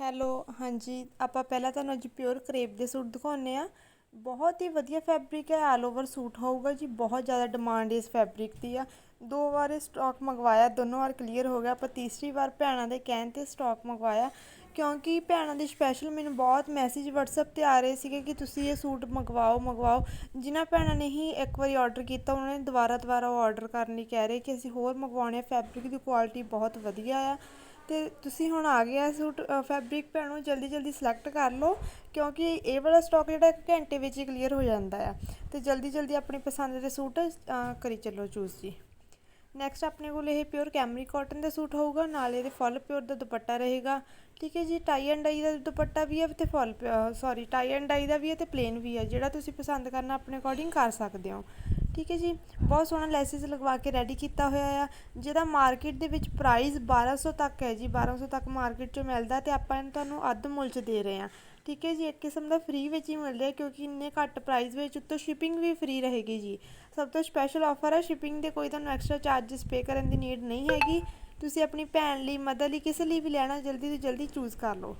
Hello, ਹਾਂਜੀ, ਆਪਾਂ ਪਹਿਲਾਂ ਤੁਹਾਨੂੰ ਅੱਜ ਪਿਓਰ ਕਰੇਪ ਦੇ ਸੂਟ ਦਿਖਾਉਂਦੇ ਆ ਬਹੁਤ ਹੀ ਵਧੀਆ ਫੈਬਰਿਕ ਹੈ ਆਲ ਓਵਰ ਸੂਟ ਹੋਊਗਾ ਜੀ, ਬਹੁਤ ਜ਼ਿਆਦਾ ਡਿਮਾਂਡ ਇਸ ਫੈਬਰਿਕ ਦੀ ਆ। ਦੋ ਵਾਰ ਇਹ ਸਟਾਕ ਮੰਗਵਾਇਆ, ਦੋਨੋਂ ਵਾਰ ਕਲੀਅਰ ਹੋ ਗਿਆ। ਆਪਾਂ ਤੀਸਰੀ ਵਾਰ ਭੈਣਾਂ ਦੇ ਕਹਿਣ 'ਤੇ ਸਟਾਕ ਮੰਗਵਾਇਆ, ਕਿਉਂਕਿ ਭੈਣਾਂ ਦੇ ਸਪੈਸ਼ਲ ਮੈਨੂੰ ਬਹੁਤ ਮੈਸੇਜ WhatsApp ਤੇ ਆ ਰਹੇ ਸੀਗੇ ਕਿ ਤੁਸੀਂ ਇਹ ਸੂਟ ਮੰਗਵਾਓ ਮੰਗਵਾਓ। ਜਿਨ੍ਹਾਂ ਭੈਣਾਂ ਨੇ ਹੀ ਇੱਕ ਵਾਰੀ ਆਰਡਰ ਕੀਤਾ, ਉਹਨਾਂ ਨੇ ਦੁਬਾਰਾ ਦੁਬਾਰਾ ਉਹ ਆਰਡਰ ਕਰਨ ਲਈ ਕਹਿ ਰਹੇ ਕਿ ਅਸੀਂ ਹੋਰ ਮੰਗਵਾਉਣੇ ਆ। ਫੈਬਰਿਕ ਦੀ ਕੁਆਲਿਟੀ ਬਹੁਤ ਵਧੀਆ ਆ। ਅਤੇ ਤੁਸੀਂ ਹੁਣ ਆ ਗਿਆ ਸੂਟ ਫੈਬਰਿਕ ਭੈਣੋ ਜਲਦੀ ਜਲਦੀ ਸਲੈਕਟ ਕਰ ਲਓ, ਕਿਉਂਕਿ ਇਹ ਵਾਲਾ ਸਟੋਕ ਜਿਹੜਾ ਇੱਕ ਘੰਟੇ ਵਿੱਚ ਹੀ ਕਲੀਅਰ ਹੋ ਜਾਂਦਾ ਆ। ਅਤੇ ਜਲਦੀ ਜਲਦੀ ਆਪਣੀ ਪਸੰਦ ਦੇ ਸੂਟ ਕਰੀ ਚੱਲੋ ਚੂਜ਼ ਜੀ। ਨੈਕਸਟ ਆਪਣੇ ਕੋਲ ਇਹ ਪਿਓਰ ਕੈਮਰੀ ਕਾਟਨ ਦਾ ਸੂਟ ਹੋਊਗਾ, ਨਾਲ ਇਹਦੇ ਫੁੱਲ ਪਿਓਰ ਦਾ ਦੁਪੱਟਾ ਰਹੇਗਾ। ਠੀਕ ਹੈ ਜੀ ਟਾਈ ਐਂਡ ਡਾਈ ਦਾ ਦੁਪੱਟਾ ਵੀ ਹੈ ਤੇ full sorry tie and dye ਦਾ ਵੀ ਹੈ ਤੇ ਪਲੇਨ ਵੀ ਹੈ, ਜਿਹੜਾ ਤੁਸੀਂ ਪਸੰਦ ਕਰਨਾ ਆਪਣੇ ਅਕੋਰਡਿੰਗ ਕਰ ਸਕਦੇ ਹੋ। ਠੀਕ ਹੈ ਜੀ, ਬਹੁਤ ਸੋਹਣਾ ਲੈਸਿਸ ਲਗਵਾ ਕੇ ਰੈਡੀ ਕੀਤਾ ਹੋਇਆ ਆ। ਜਿਹਦਾ ਮਾਰਕੀਟ ਦੇ ਵਿੱਚ ਪ੍ਰਾਈਸ 1200 ਤੱਕ ਹੈ ਜੀ 1200 ਤੱਕ ਮਾਰਕੀਟ 'ਚੋਂ ਮਿਲਦਾ ਤੇ ਆਪਾਂ ਇਹਨੂੰ ਤੁਹਾਨੂੰ ਅੱਧ ਮੁੱਲ 'ਚ ਦੇ ਰਹੇ ਹਾਂ। ਠੀਕ ਹੈ ਜੀ, ਇੱਕ ਕਿਸਮ ਦਾ ਫ੍ਰੀ ਵਿੱਚ ਹੀ ਮਿਲ ਰਿਹਾ ਕਿਉਂਕਿ ਇੰਨੇ ਘੱਟ ਪ੍ਰਾਈਸ ਵਿੱਚ ਉੱਤੋਂ ਸ਼ਿਪਿੰਗ ਵੀ ਫ੍ਰੀ ਰਹੇਗੀ ਜੀ। ਸਭ ਤੋਂ ਸਪੈਸ਼ਲ ਆਫਰ ਹੈ ਸ਼ਿਪਿੰਗ ਦੇ, ਕੋਈ ਤੁਹਾਨੂੰ ਐਕਸਟਰਾ ਚਾਰजेस ਪੇ ਕਰਨ ਦੀ ਨੀਡ ਨਹੀਂ ਹੈਗੀ। ਤੁਸੀਂ ਆਪਣੀ ਭੈਣ ਲਈ ਮਦਰ ਲਈ, ਕਿਸੇ ਲਈ ਵੀ ਲੈਣਾ, ਜਲਦੀ ਤੋਂ ਜਲਦੀ ਚੂਜ਼ ਕਰ ਲਓ।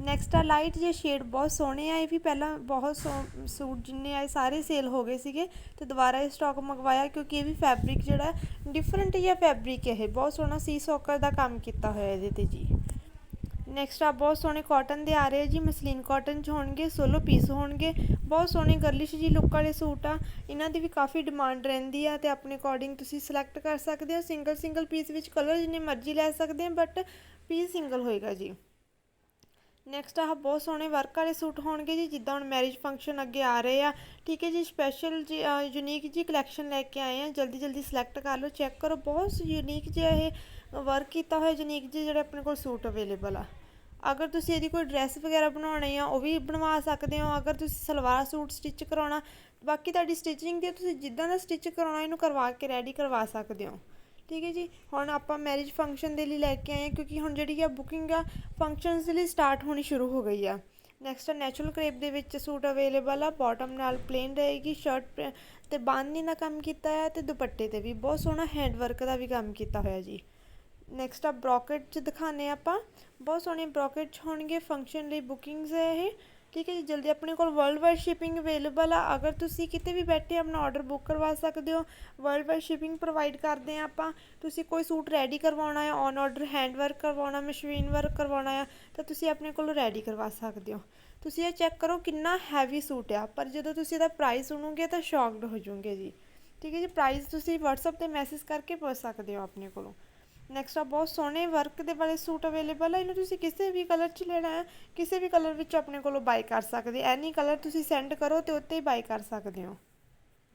ਨੈਕਸਟ ਆ ਲਾਈਟ ਜੇ ਸ਼ੇਡ ਬਹੁਤ ਸੋਹਣੇ ਆ, ਇਹ ਵੀ ਪਹਿਲਾਂ ਬਹੁਤ ਸੂਟ ਜਿੰਨੇ ਆਏ ਸਾਰੇ ਸੇਲ ਹੋ ਗਏ ਸੀਗੇ ਤੇ ਦੁਬਾਰਾ ਇਹ ਸਟਾਕ ਮੰਗਵਾਇਆ ਕਿਉਂਕਿ ਇਹ ਵੀ ਫੈਬਰਿਕ ਜਿਹੜਾ ਡਿਫਰੈਂਟ ਜਿਹਾ ਫੈਬਰਿਕ ਇਹ। ਬਹੁਤ ਸੋਹਣਾ ਸੀ ਸੋਕਰ ਦਾ ਕੰਮ ਕੀਤਾ ਹੋਇਆ ਇਹਦੇ ਤੇ ਜੀ। ਨੈਕਸਟ ਆ, ਬਹੁਤ ਸੋਹਣੇ ਕਾਟਨ ਦੇ ਆ ਰਹੇ ਜੀ, ਮਸਲੀਨ ਕਾਟਨ ਚ ਹੋਣਗੇ ਸੋਲੋ ਪੀਸ ਹੋਣਗੇ। ਬਹੁਤ ਸੋਹਣੇ ਗਰਲਿਸ਼ ਜੀ ਲੁੱਕ ਵਾਲੇ ਸੂਟ ਆ। ਇਹਨਾਂ ਦੀ ਵੀ ਕਾਫੀ ਡਿਮਾਂਡ ਰਹਿੰਦੀ ਆ ਤੇ ਆਪਣੇ ਅਕੋਰਡਿੰਗ ਤੁਸੀਂ ਸਿਲੈਕਟ ਕਰ ਸਕਦੇ ਹੋ। ਸਿੰਗਲ ਸਿੰਗਲ ਪੀਸ ਵਿੱਚ ਕਲਰ ਜਿੰਨੇ ਮਰਜ਼ੀ ਲੈ ਸਕਦੇ ਹੋ ਬਟ ਪੀਸ ਸਿੰਗਲ ਹੋਏਗਾ ਜੀ। ਨੈਕਸਟ ਆਹ ਬਹੁਤ ਸੋਹਣੇ ਵਰਕ ਵਾਲੇ ਸੂਟ ਹੋਣਗੇ ਜੀ, ਜਿੱਦਾਂ ਹੁਣ ਮੈਰਿਜ ਫੰਕਸ਼ਨ ਅੱਗੇ ਆ ਰਹੇ ਆ। ਠੀਕ ਹੈ ਜੀ ਸਪੈਸ਼ਲ ਜੀ ਯੂਨੀਕ ਜੀ ਕਲੈਕਸ਼ਨ ਲੈ ਕੇ ਆਏ ਆ। ਜਲਦੀ ਜਲਦੀ ਸਿਲੈਕਟ ਕਰ ਲਓ ਚੈੱਕ ਕਰੋ। ਬਹੁਤ ਯੂਨੀਕ ਜਿਹਾ ਇਹ ਵਰਕ ਕੀਤਾ ਹੋਇਆ ਯੂਨੀਕ ਜੀ ਜਿਹੜੇ ਆਪਣੇ ਕੋਲ ਸੂਟ ਅਵੇਲੇਬਲ ਆ। ਅਗਰ ਤੁਸੀਂ ਇਹਦੀ ਕੋਈ ਡਰੈਸ ਵਗੈਰਾ ਬਣਾਉਣੀ ਆ, ਉਹ ਵੀ ਬਣਵਾ ਸਕਦੇ ਹੋ। ਅਗਰ ਤੁਸੀਂ ਸਲਵਾਰ ਸੂਟ ਸਟਿਚ ਕਰਾਉਣਾ, ਬਾਕੀ ਤੁਹਾਡੀ ਸਟਿਚਿੰਗ ਦੀ ਤੁਸੀਂ ਜਿੱਦਾਂ ਦਾ ਸਟਿਚ ਕਰਾਉਣਾ, ਇਹਨੂੰ ਕਰਵਾ ਕੇ ਰੈਡੀ ਕਰਵਾ ਸਕਦੇ ਹੋ। ਠੀਕ ਹੈ ਜੀ? ਹੁਣ ਆਪਾਂ ਮੈਰਿਜ ਫੰਕਸ਼ਨ ਦੇ ਲਈ ਲੈ ਕੇ ਆਏ ਹਾਂ, ਕਿਉਂਕਿ ਹੁਣ ਜਿਹੜੀ ਆ ਬੁਕਿੰਗ ਆ ਫੰਕਸ਼ਨਸ ਦੇ ਲਈ ਸਟਾਰਟ ਹੋਣੀ ਸ਼ੁਰੂ ਹੋ ਗਈ ਆ। ਨੈਕਸਟ ਨੈਚੁਰਲ ਕ੍ਰੇਪ ਦੇ ਵਿੱਚ ਸੂਟ ਅਵੇਲੇਬਲ ਆ ਬਾਟਮ ਨਾਲ ਪਲੇਨ ਰਹੇਗੀ ਸ਼ਰਟ ਤੇ ਬਾਂਦਨੀ ਦਾ ਕੰਮ ਕੀਤਾ ਹੈ ਤੇ ਦੁਪੱਟੇ ਤੇ ਵੀ। ਬਹੁਤ ਸੋਹਣਾ ਹੈਂਡ ਵਰਕ ਦਾ ਵੀ ਕੰਮ ਕੀਤਾ ਹੋਇਆ ਜੀ। ਨੈਕਸਟ ਆ ਬ੍ਰੋਕਟ ਚ ਦਿਖਾਣੇ ਆਪਾਂ। ਬਹੁਤ ਸੋਹਣੇ ਬ੍ਰੋਕਟ ਚ ਹੋਣਗੇ ਫੰਕਸ਼ਨ ਲਈ ਬੁਕਿੰਗਸ ਹੈ ਇਹ। ਠੀਕ ਹੈ ਜੀ, ਜਲਦੀ ਆਪਣੇ ਕੋਲ ਵਰਲਡ ਵਾਈਡ ਸ਼ਿਪਿੰਗ ਅਵੇਲੇਬਲ ਆ। ਅਗਰ ਤੁਸੀਂ ਕਿਤੇ ਵੀ ਬੈਠੇ ਆਪਣਾ ਆਰਡਰ ਬੁੱਕ ਕਰਵਾ ਸਕਦੇ ਹੋ ਵਰਲਡ ਵਾਈਡ ਸ਼ਿਪਿੰਗ ਪ੍ਰੋਵਾਈਡ ਕਰਦੇ ਆ ਆਪਾਂ। ਤੁਸੀਂ ਕੋਈ ਸੂਟ ਰੈਡੀ ਕਰਵਾਉਣਾ ਹੈ ਔਨ ਆਰਡਰ ਹੈਂਡ ਵਰਕ ਕਰਵਾਉਣਾ ਮਸ਼ੀਨ ਵਰਕ ਕਰਵਾਉਣਾ ਆ ਤਾਂ ਤੁਸੀਂ ਆਪਣੇ ਕੋਲ ਰੈਡੀ ਕਰਵਾ ਸਕਦੇ ਹੋ। ਤੁਸੀਂ ਇਹ ਚੈੱਕ ਕਰੋ ਕਿੰਨਾ ਹੈਵੀ ਸੂਟ ਆ। ਪਰ ਜਦੋਂ ਤੁਸੀਂ ਇਹਦਾ ਪ੍ਰਾਈਸ ਸੁਣੋਗੇ, ਤਾਂ ਸ਼ੌਕਡ ਹੋ ਜਾਓਗੇ ਜੀ। ਠੀਕ ਹੈ ਜੀ ਪ੍ਰਾਈਸ ਤੁਸੀਂ WhatsApp ਤੇ ਮੈਸੇਜ ਕਰਕੇ ਪੁੱਛ ਸਕਦੇ ਹੋ ਆਪਣੇ ਕੋਲੋਂ। ਨੈਕਸਟ ਆ ਬਹੁਤ ਸੋਹਣੇ ਵਰਕ ਦੇ ਵਾਲੇ ਸੂਟ ਅਵੇਲੇਬਲ ਹੈ ਇਹਨੂੰ ਤੁਸੀਂ ਕਿਸੇ ਵੀ ਕਲਰ 'ਚ ਲੈਣਾ ਹੈ, ਕਿਸੇ ਵੀ ਕਲਰ ਵਿੱਚ ਆਪਣੇ ਕੋਲੋਂ ਬਾਈ ਕਰ ਸਕਦੇ। ਐਨੀ ਕਲਰ ਤੁਸੀਂ ਸੈਂਡ ਕਰੋ ਤੇ ਉੱਤੇ ਹੀ ਬਾਈ ਕਰ ਸਕਦੇ ਹੋ।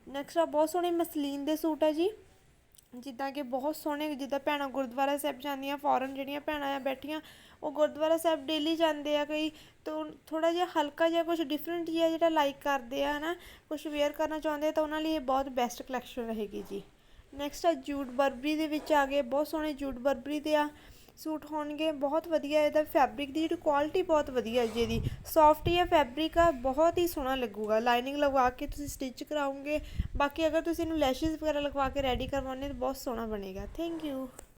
ਨੈਕਸਟ ਆ ਬਹੁਤ ਸੋਹਣੇ ਮਸਲੀਨ ਦੇ ਸੂਟ ਹੈ ਜੀ। ਜਿੱਦਾਂ ਕਿ ਬਹੁਤ ਸੋਹਣੇ, ਜਿੱਦਾਂ ਭੈਣਾਂ ਗੁਰਦੁਆਰਾ ਸਾਹਿਬ ਜਾਂਦੀਆਂ ਫੋਰਨ ਜਿਹੜੀਆਂ ਭੈਣਾਂ ਆ ਬੈਠੀਆਂ, ਉਹ ਗੁਰਦੁਆਰਾ ਸਾਹਿਬ ਡੇਲੀ ਜਾਂਦੇ ਆ ਕਈ। ਤੋਂ ਥੋੜਾ ਜਿਹਾ ਹਲਕਾ ਜਿਹਾ ਕੁਝ ਡਿਫਰੈਂਟ ਜਿਹਾ ਜਿਹੜਾ ਲਾਈਕ ਕਰਦੇ ਆ, ਹਨਾ ਕੁਝ ਵੇਅਰ ਕਰਨਾ ਚਾਹੁੰਦੇ ਤਾਂ ਉਹਨਾਂ ਲਈ ਇਹ ਬਹੁਤ ਬੈਸਟ ਕਲੈਕਸ਼ਨ ਰਹੇਗੀ ਜੀ। ਨੈਕਸਟ ਆ ਜੂਟ ਬਰਬਰੀ ਦੇ ਵਿੱਚ ਆ ਗਏ, ਬਹੁਤ ਸੋਹਣੇ ਜੂਟ ਬਰਬਰੀ ਦੇ ਆ। ਸੂਟ ਹੋਣਗੇ, ਬਹੁਤ ਵਧੀਆ ਇਹਦਾ ਫੈਬਰਿਕ ਦੀ ਜਿਹੜੀ ਕੁਆਲਿਟੀ ਬਹੁਤ ਵਧੀਆ ਜੀ ਇਹਦੀ। ਸੌਫਟ ਹੀ ਹੈ ਫੈਬਰਿਕ ਆ, ਬਹੁਤ ਹੀ ਸੋਹਣਾ ਲੱਗੂਗਾ। ਲਾਈਨਿੰਗ ਲਗਵਾ ਕੇ ਤੁਸੀਂ ਸਟਿਚ ਕਰਾਉਂਗੇ ਬਾਕੀ ਅਗਰ ਤੁਸੀਂ ਇਹਨੂੰ ਲੈਸ਼ਸ ਵਗੈਰਾ ਲਗਵਾ ਕੇ ਰੈਡੀ ਕਰਵਾਉਣੇ ਤਾਂ ਬਹੁਤ ਸੋਹਣਾ ਬਣੇਗਾ। Thank you